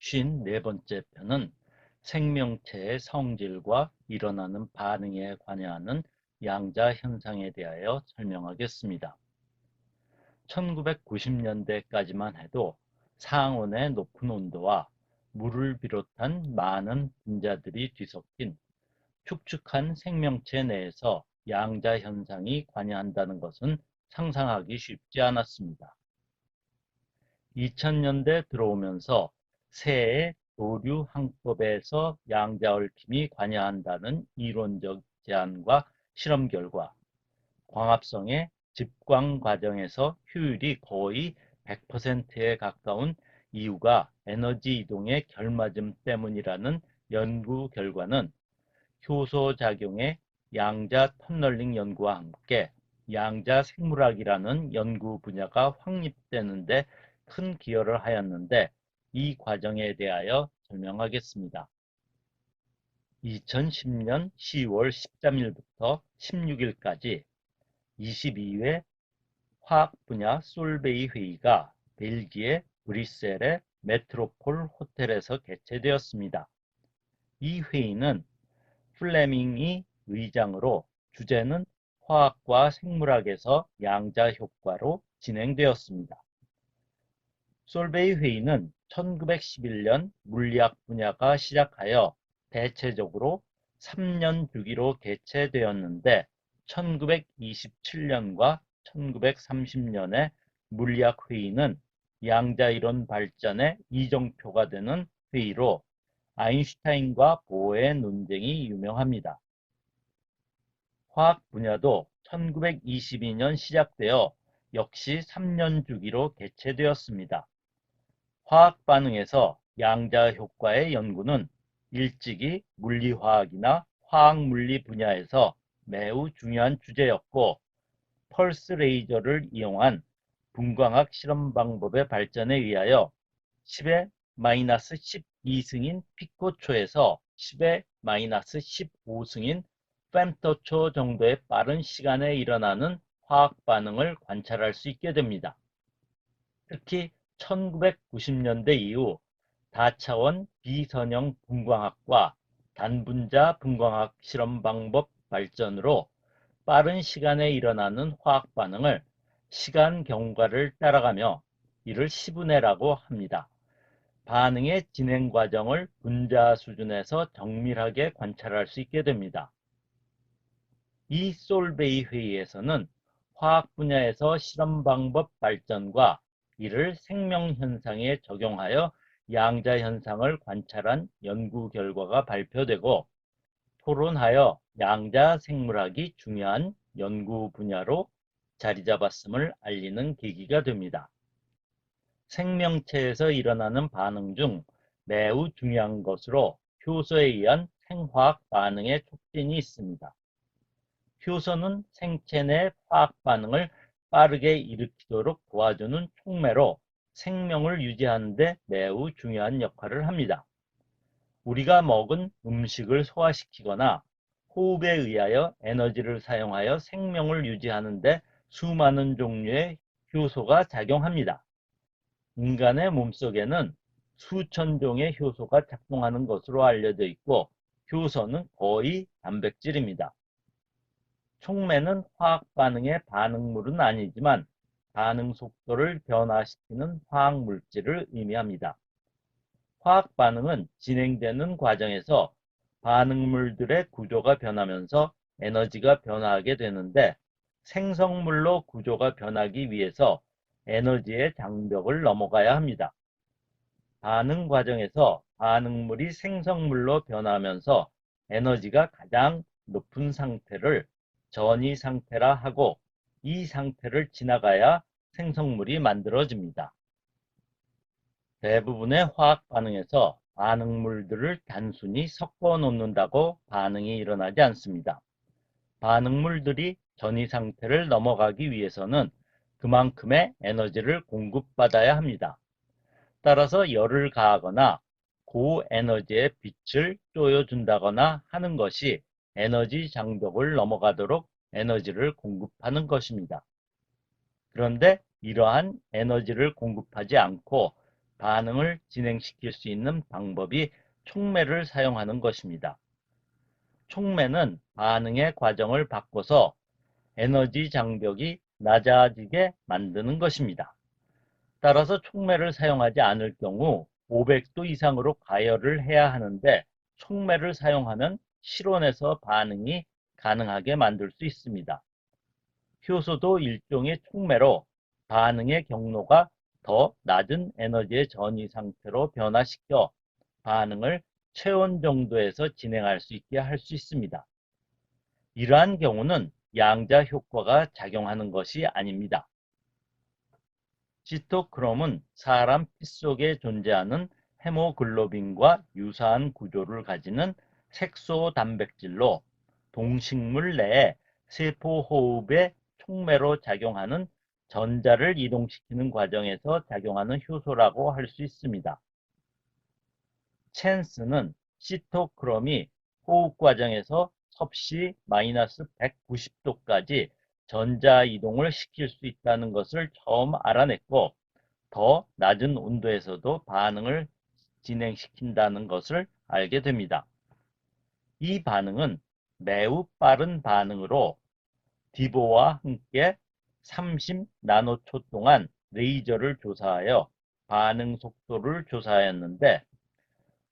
54번째 편은 생명체의 성질과 일어나는 반응에 관여하는 양자 현상에 대하여 설명하겠습니다. 1990년대까지만 해도 상온의 높은 온도와 물을 비롯한 많은 분자들이 뒤섞인 축축한 생명체 내에서 양자 현상이 관여한다는 것은 상상하기 쉽지 않았습니다. 2000년대 들어오면서 새의 도류 항법에서 양자 얽힘이 관여한다는 이론적 제안과 실험 결과. 광합성의 집광 과정에서 효율이 거의 100%에 가까운 이유가 에너지 이동의 결맞음 때문이라는 연구 결과는 효소 작용의 양자 터널링 연구와 함께 양자 생물학이라는 연구 분야가 확립되는데 큰 기여를 하였는데 이 과정에 대하여 설명하겠습니다. 2010년 10월 13일부터 16일까지 22회 화학 분야 솔베이 회의가 벨기에 브뤼셀의 메트로폴 호텔에서 개최되었습니다. 이 회의는 플레밍이 의장으로 주제는 화학과 생물학에서 양자 효과로 진행되었습니다. 솔베이 회의는 1911년 물리학 분야가 시작하여 대체적으로 3년 주기로 개최되었는데 1927년과 1930년의 물리학 회의는 양자이론 발전의 이정표가 되는 회의로 아인슈타인과 보어의 논쟁이 유명합니다. 화학 분야도 1922년 시작되어 역시 3년 주기로 개최되었습니다. 화학 반응에서 양자 효과의 연구는 일찍이 물리화학이나 화학물리 분야에서 매우 중요한 주제였고 펄스 레이저를 이용한 분광학 실험 방법의 발전에 의하여 10의 마이너스 12승인 피코초에서 10의 마이너스 15승인 fem토초 정도의 빠른 시간에 일어나는 화학 반응을 관찰할 수 있게 됩니다. 특히 1990년대 이후 다차원 비선형 분광학과 단분자 분광학 실험 방법 발전으로 빠른 시간에 일어나는 화학 반응을 시간 경과를 따라가며 이를 시분해라고 합니다. 반응의 진행 과정을 분자 수준에서 정밀하게 관찰할 수 있게 됩니다. 이 솔베이 회의에서는 화학 분야에서 실험 방법 발전과 이를 생명 현상에 적용하여 양자 현상을 관찰한 연구 결과가 발표되고 토론하여 양자 생물학이 중요한 연구 분야로 자리 잡았음을 알리는 계기가 됩니다. 생명체에서 일어나는 반응 중 매우 중요한 것으로 효소에 의한 생화학 반응의 촉진이 있습니다. 효소는 생체 내 화학 반응을 빠르게 일으키도록 도와주는 촉매로 생명을 유지하는 데 매우 중요한 역할을 합니다. 우리가 먹은 음식을 소화시키거나 호흡에 의하여 에너지를 사용하여 생명을 유지하는 데 수많은 종류의 효소가 작용합니다. 인간의 몸속에는 수천 종의 효소가 작동하는 것으로 알려져 있고 효소는 거의 단백질입니다. 촉매는 화학 반응의 반응물은 아니지만 반응 속도를 변화시키는 화학 물질을 의미합니다. 화학 반응은 진행되는 과정에서 반응물들의 구조가 변하면서 에너지가 변화하게 되는데 생성물로 구조가 변하기 위해서 에너지의 장벽을 넘어가야 합니다. 반응 과정에서 반응물이 생성물로 변하면서 에너지가 가장 높은 상태를 전이 상태라 하고 이 상태를 지나가야 생성물이 만들어집니다. 대부분의 화학 반응에서 반응물들을 단순히 섞어 놓는다고 반응이 일어나지 않습니다. 반응물들이 전이 상태를 넘어가기 위해서는 그만큼의 에너지를 공급받아야 합니다. 따라서 열을 가하거나 고에너지의 빛을 쪼여준다거나 하는 것이 에너지 장벽을 넘어가도록 에너지를 공급하는 것입니다. 그런데 이러한 에너지를 공급하지 않고 반응을 진행시킬 수 있는 방법이 촉매를 사용하는 것입니다. 촉매는 반응의 과정을 바꿔서 에너지 장벽이 낮아지게 만드는 것입니다. 따라서 촉매를 사용하지 않을 경우 500도 이상으로 가열을 해야 하는데 촉매를 사용하면 실온에서 반응이 가능하게 만들 수 있습니다. 효소도 일종의 촉매로 반응의 경로가 더 낮은 에너지의 전이 상태로 변화시켜 반응을 체온 정도에서 진행할 수 있게 할 수 있습니다. 이러한 경우는 양자 효과가 작용하는 것이 아닙니다. 시토크롬은 사람 피 속에 존재하는 헤모글로빈과 유사한 구조를 가지는 색소 단백질로 동식물 내에 세포 호흡의 촉매로 작용하는 전자를 이동시키는 과정에서 작용하는 효소라고 할 수 있습니다. 챈스는 시토크롬이 호흡 과정에서 섭씨 마이너스 190도까지 전자 이동을 시킬 수 있다는 것을 처음 알아냈고 더 낮은 온도에서도 반응을 진행시킨다는 것을 알게 됩니다. 이 반응은 매우 빠른 반응으로 디보와 함께 30 나노초 동안 레이저를 조사하여 반응 속도를 조사하였는데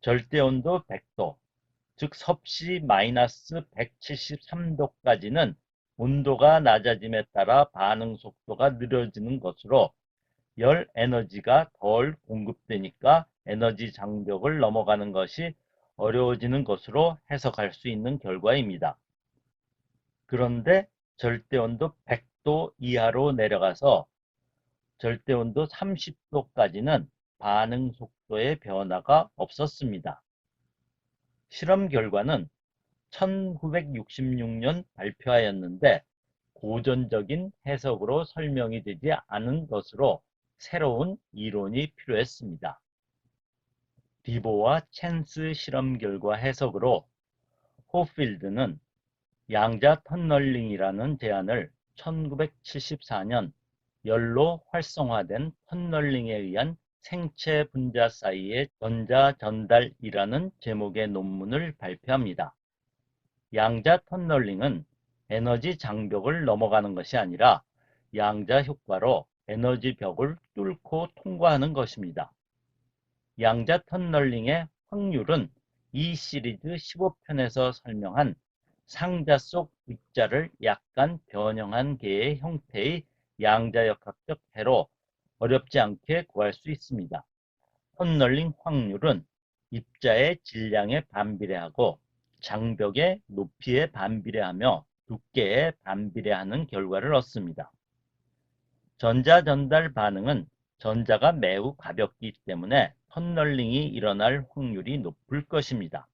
절대온도 100도, 즉 섭씨 마이너스 173도까지는 온도가 낮아짐에 따라 반응 속도가 느려지는 것으로 열 에너지가 덜 공급되니까 에너지 장벽을 넘어가는 것이 어려워지는 것으로 해석할 수 있는 결과입니다. 그런데 절대 온도 100도 이하로 내려가서 절대 온도 30도까지는 반응 속도의 변화가 없었습니다. 실험 결과는 1966년 발표하였는데 고전적인 해석으로 설명이 되지 않은 것으로 새로운 이론이 필요했습니다. 디보와 챈스 실험 결과 해석으로 호필드는 양자 터널링이라는 제안을 1974년 열로 활성화된 터널링에 의한 생체 분자 사이의 전자 전달이라는 제목의 논문을 발표합니다. 양자 터널링은 에너지 장벽을 넘어가는 것이 아니라 양자 효과로 에너지 벽을 뚫고 통과하는 것입니다. 양자 터널링의 확률은 이 시리즈 15편에서 설명한 상자 속 입자를 약간 변형한 개의 형태의 양자역학적 해로 어렵지 않게 구할 수 있습니다. 터널링 확률은 입자의 질량에 반비례하고 장벽의 높이에 반비례하며 두께에 반비례하는 결과를 얻습니다. 전자 전달 반응은 전자가 매우 가볍기 때문에 터널링이 일어날 확률이 높을 것입니다.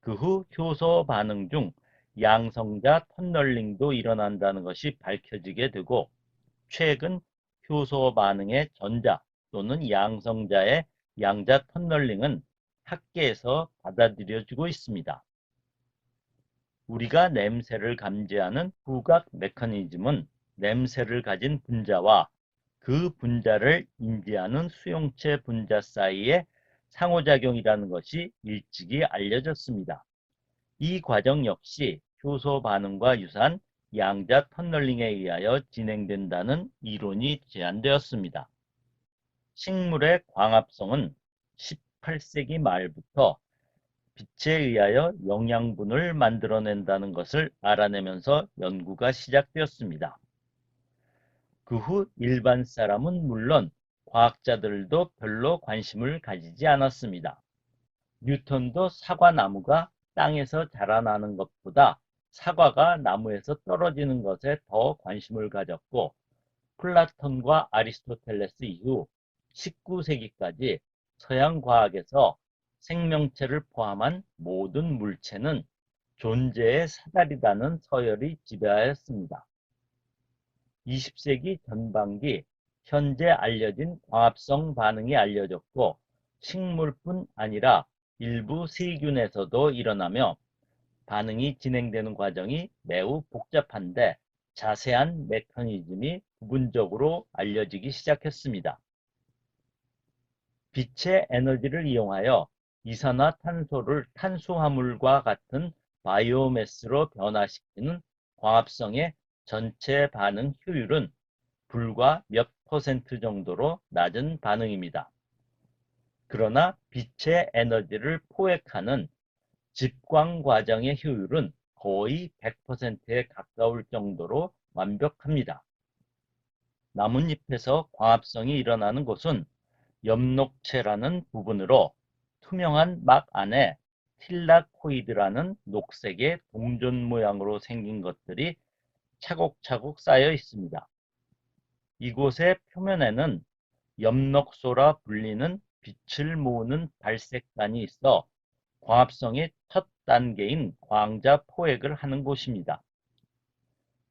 그 후 효소 반응 중 양성자 터널링도 일어난다는 것이 밝혀지게 되고 최근 효소 반응의 전자 또는 양성자의 양자 터널링은 학계에서 받아들여지고 있습니다. 우리가 냄새를 감지하는 후각 메커니즘은 냄새를 가진 분자와 그 분자를 인지하는 수용체 분자 사이의 상호작용이라는 것이 일찍이 알려졌습니다. 이 과정 역시 효소 반응과 유사한 양자 터널링에 의하여 진행된다는 이론이 제안되었습니다. 식물의 광합성은 18세기 말부터 빛에 의하여 영양분을 만들어낸다는 것을 알아내면서 연구가 시작되었습니다. 그 후 일반 사람은 물론 과학자들도 별로 관심을 가지지 않았습니다. 뉴턴도 사과나무가 땅에서 자라나는 것보다 사과가 나무에서 떨어지는 것에 더 관심을 가졌고 플라톤과 아리스토텔레스 이후 19세기까지 서양 과학에서 생명체를 포함한 모든 물체는 존재의 사다리다는 서열이 지배하였습니다. 20세기 전반기 현재 알려진 광합성 반응이 알려졌고 식물뿐 아니라 일부 세균에서도 일어나며 반응이 진행되는 과정이 매우 복잡한데 자세한 메커니즘이 부분적으로 알려지기 시작했습니다. 빛의 에너지를 이용하여 이산화탄소를 탄수화물과 같은 바이오매스로 변화시키는 광합성의 전체 반응 효율은 불과 몇 퍼센트 정도로 낮은 반응입니다. 그러나 빛의 에너지를 포획하는 집광 과정의 효율은 거의 100%에 가까울 정도로 완벽합니다. 나뭇잎에서 광합성이 일어나는 곳은 엽록체라는 부분으로 투명한 막 안에 틸라코이드라는 녹색의 동전 모양으로 생긴 것들이 차곡차곡 쌓여 있습니다. 이곳의 표면에는 엽록소라 불리는 빛을 모으는 발색관이 있어 광합성의 첫 단계인 광자 포획을 하는 곳입니다.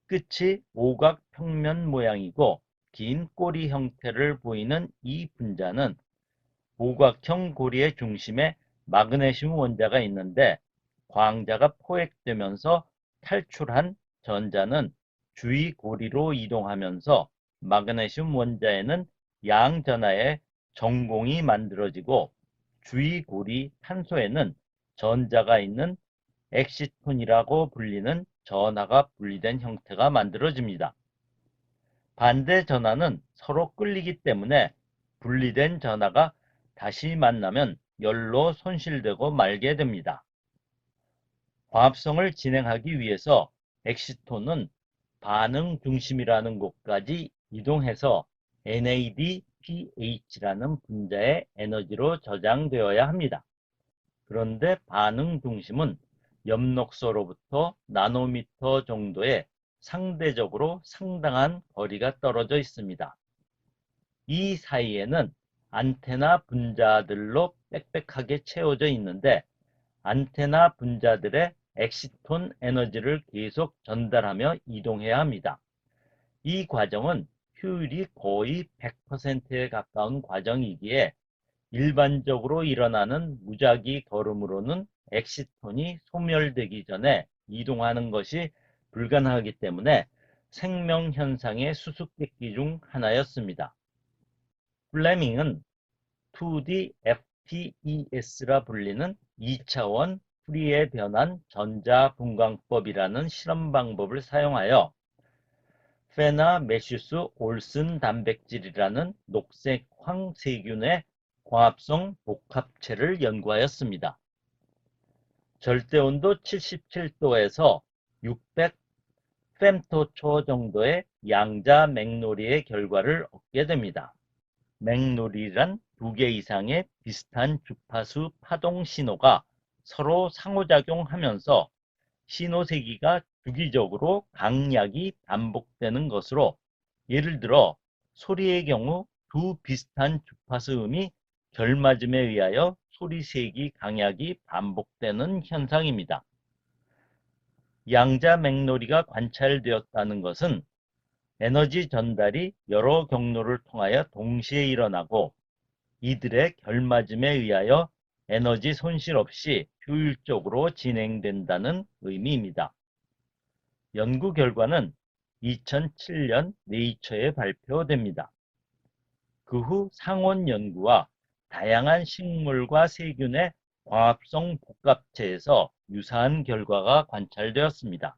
끝이 오각 평면 모양이고 긴 꼬리 형태를 보이는 이 분자는 오각형 고리의 중심에 마그네슘 원자가 있는데 광자가 포획되면서 탈출한 전자는 주위 고리로 이동하면서 마그네슘 원자에는 양전하의 전공이 만들어지고 주위 고리 탄소에는 전자가 있는 엑시톤이라고 불리는 전하가 분리된 형태가 만들어집니다. 반대 전하는 서로 끌리기 때문에 분리된 전하가 다시 만나면 열로 손실되고 말게 됩니다. 광합성을 진행하기 위해서 엑시톤은 반응 중심이라는 곳까지 이동해서 NADPH라는 분자의 에너지로 저장되어야 합니다. 그런데 반응 중심은 엽록소로부터 나노미터 정도의 상대적으로 상당한 거리가 떨어져 있습니다. 이 사이에는 안테나 분자들로 빽빽하게 채워져 있는데 안테나 분자들의 엑시톤 에너지를 계속 전달하며 이동해야 합니다. 이 과정은 효율이 거의 100%에 가까운 과정이기에 일반적으로 일어나는 무작위 걸음으로는 엑시톤이 소멸되기 전에 이동하는 것이 불가능하기 때문에 생명현상의 수수께끼 중 하나였습니다. 플레밍은 2D FTES라 불리는 2차원 풀이에 변한 전자분광법이라는 실험 방법을 사용하여 페나 메슈스 올슨 단백질이라는 녹색 황세균의 광합성 복합체를 연구하였습니다. 절대온도 77도에서 600 fem토초 정도의 양자 맥놀이의 결과를 얻게 됩니다. 맥놀이란 두 개 이상의 비슷한 주파수 파동 신호가 서로 상호작용하면서 신호 세기가 주기적으로 강약이 반복되는 것으로 예를 들어 소리의 경우 두 비슷한 주파수음이 결맞음에 의하여 소리 세기 강약이 반복되는 현상입니다. 양자 맥놀이가 관찰되었다는 것은 에너지 전달이 여러 경로를 통하여 동시에 일어나고 이들의 결맞음에 의하여 에너지 손실 없이 효율적으로 진행된다는 의미입니다. 연구 결과는 2007년 네이처에 발표됩니다. 그 후 상온 연구와 다양한 식물과 세균의 광합성 복합체에서 유사한 결과가 관찰되었습니다.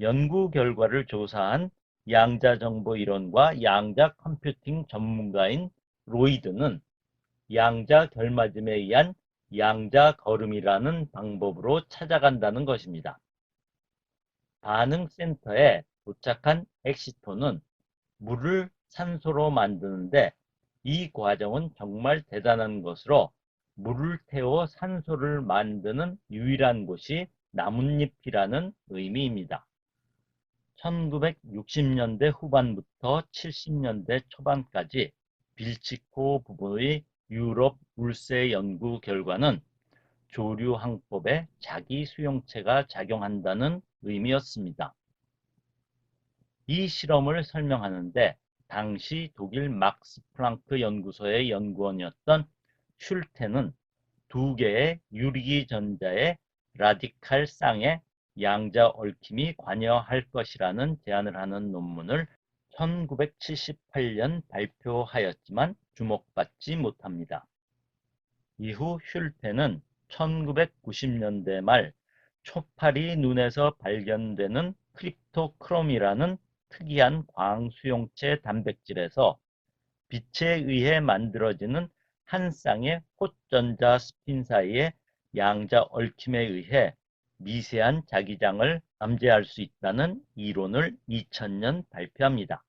연구 결과를 조사한 양자정보 이론과 양자 컴퓨팅 전문가인 로이드는 양자 결맞음에 의한 양자 걸음이라는 방법으로 찾아간다는 것입니다. 반응 센터에 도착한 엑시톤은 물을 산소로 만드는데 이 과정은 정말 대단한 것으로 물을 태워 산소를 만드는 유일한 곳이 나뭇잎이라는 의미입니다. 1960년대 후반부터 70년대 초반까지 빌치코 부부의 유럽 물세 연구 결과는 조류 항법에 자기 수용체가 작용한다는 의미였습니다. 이 실험을 설명하는데 당시 독일 막스 플랑크 연구소의 연구원이었던 슐테는 두 개의 유리기 전자의 라디칼 쌍에 양자 얽힘이 관여할 것이라는 제안을 하는 논문을 1978년 발표하였지만 주목받지 못합니다. 이후 슐테는 1990년대 말 초파리 눈에서 발견되는 크립토크롬이라는 특이한 광수용체 단백질에서 빛에 의해 만들어지는 한 쌍의 호전자 스핀 사이의 양자 얽힘에 의해 미세한 자기장을 잠재할 수 있다는 이론을 2000년 발표합니다.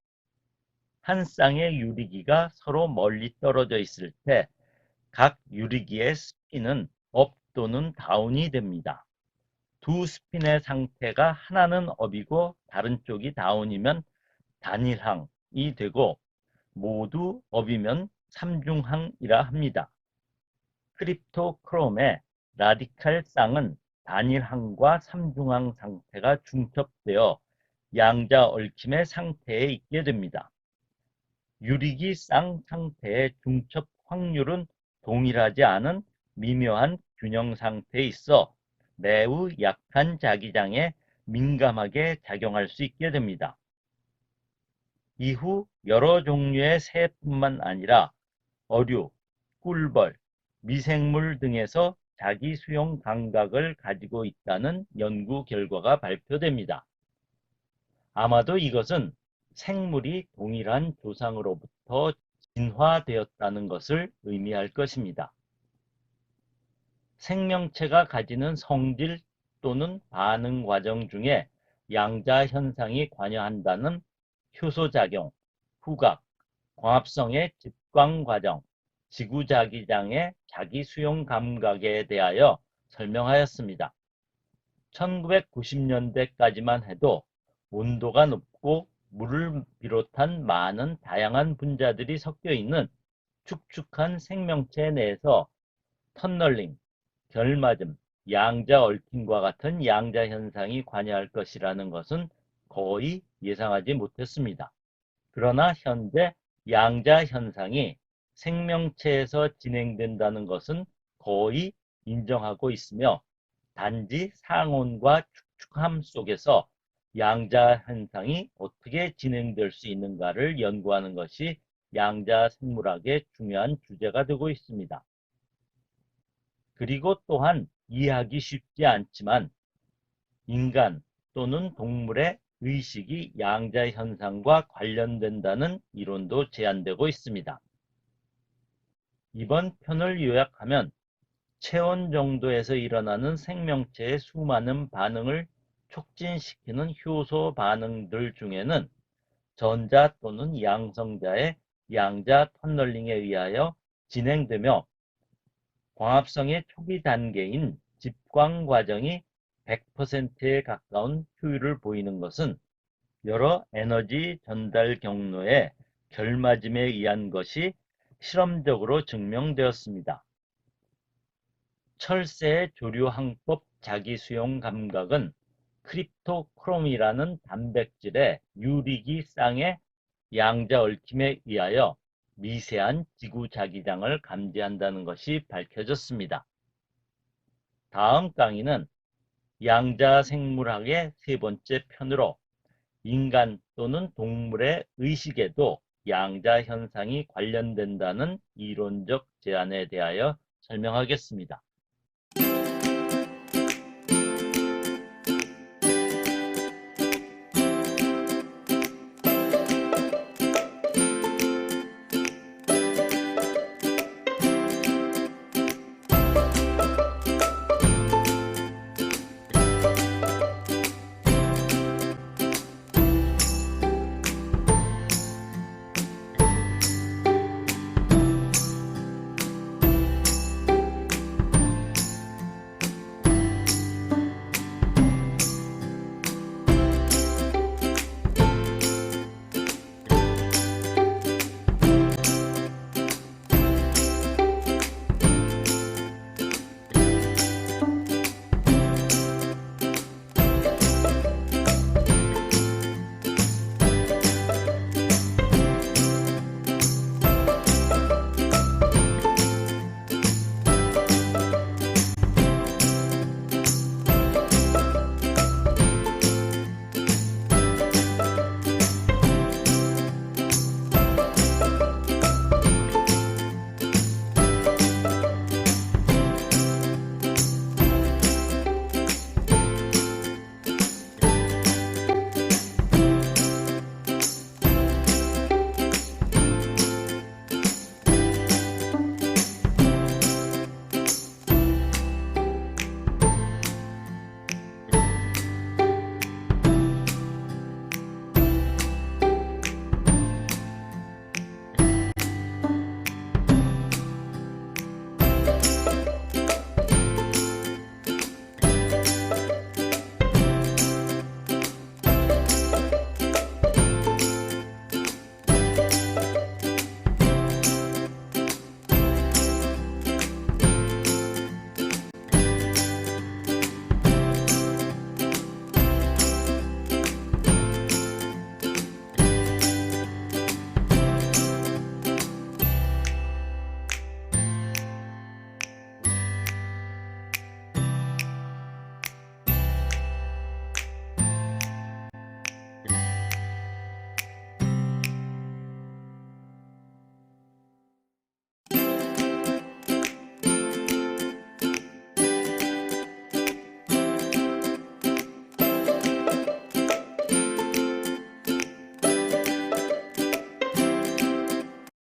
한 쌍의 유리기가 서로 멀리 떨어져 있을 때 각 유리기의 스핀은 업 또는 다운이 됩니다. 두 스핀의 상태가 하나는 업이고 다른 쪽이 다운이면 단일항이 되고 모두 업이면 삼중항이라 합니다. 크립토크롬의 라디칼 쌍은 단일항과 삼중항 상태가 중첩되어 양자 얽힘의 상태에 있게 됩니다. 유리기 쌍 상태의 중첩 확률은 동일하지 않은 미묘한 균형 상태에 있어 매우 약한 자기장에 민감하게 작용할 수 있게 됩니다. 이후 여러 종류의 새뿐만 아니라 어류, 꿀벌, 미생물 등에서 자기 수용 감각을 가지고 있다는 연구 결과가 발표됩니다. 아마도 이것은 생물이 동일한 조상으로부터 진화되었다는 것을 의미할 것입니다. 생명체가 가지는 성질 또는 반응 과정 중에 양자 현상이 관여한다는 효소작용, 후각, 광합성의 집광 과정, 지구자기장의 자기 수용 감각에 대하여 설명하였습니다. 1990년대까지만 해도 온도가 높고 물을 비롯한 많은 다양한 분자들이 섞여 있는 축축한 생명체 내에서 터널링, 결맞음, 양자 얽힘과 같은 양자 현상이 관여할 것이라는 것은 거의 예상하지 못했습니다. 그러나 현재 양자 현상이 생명체에서 진행된다는 것은 거의 인정하고 있으며 단지 상온과 축축함 속에서 양자 현상이 어떻게 진행될 수 있는가를 연구하는 것이 양자 생물학의 중요한 주제가 되고 있습니다. 그리고 또한 이해하기 쉽지 않지만 인간 또는 동물의 의식이 양자 현상과 관련된다는 이론도 제안되고 있습니다. 이번 편을 요약하면 체온 정도에서 일어나는 생명체의 수많은 반응을 촉진시키는 효소 반응들 중에는 전자 또는 양성자의 양자 터널링에 의하여 진행되며 광합성의 초기 단계인 집광 과정이 100%에 가까운 효율을 보이는 것은 여러 에너지 전달 경로의 결맞음에 의한 것이 실험적으로 증명되었습니다. 철새의 조류항법 자기 수용 감각은 크립토크롬이라는 단백질의 유리기 쌍의 양자 얽힘에 의하여 미세한 지구 자기장을 감지한다는 것이 밝혀졌습니다. 다음 강의는 양자 생물학의 세 번째 편으로 인간 또는 동물의 의식에도 양자 현상이 관련된다는 이론적 제안에 대하여 설명하겠습니다.